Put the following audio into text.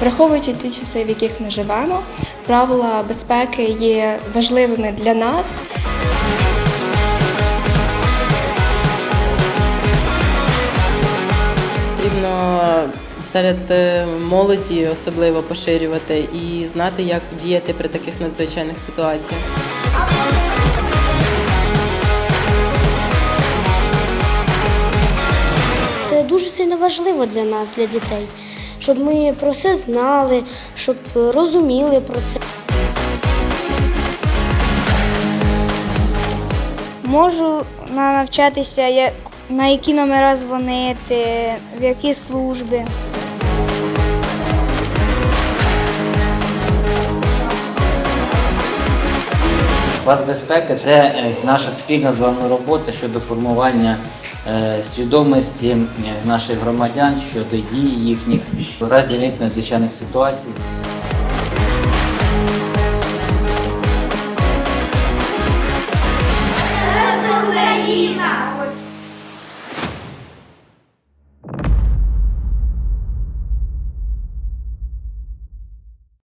Враховуючи ті часи, в яких ми живемо, правила безпеки є важливими для нас. Потрібно серед е, молоді особливо поширювати і знати, як діяти при таких надзвичайних ситуаціях. Це дуже сильно важливо для нас, для дітей, щоб ми про це знали, щоб розуміли про це. Можу на- навчатися, як- на які номера дзвонити, в які служби. Клас безпеки це е, наша спільна з вами робота щодо формування свідомості е, наших громадян щодо дій їхніх в разі надзвичайних ситуацій. Україна!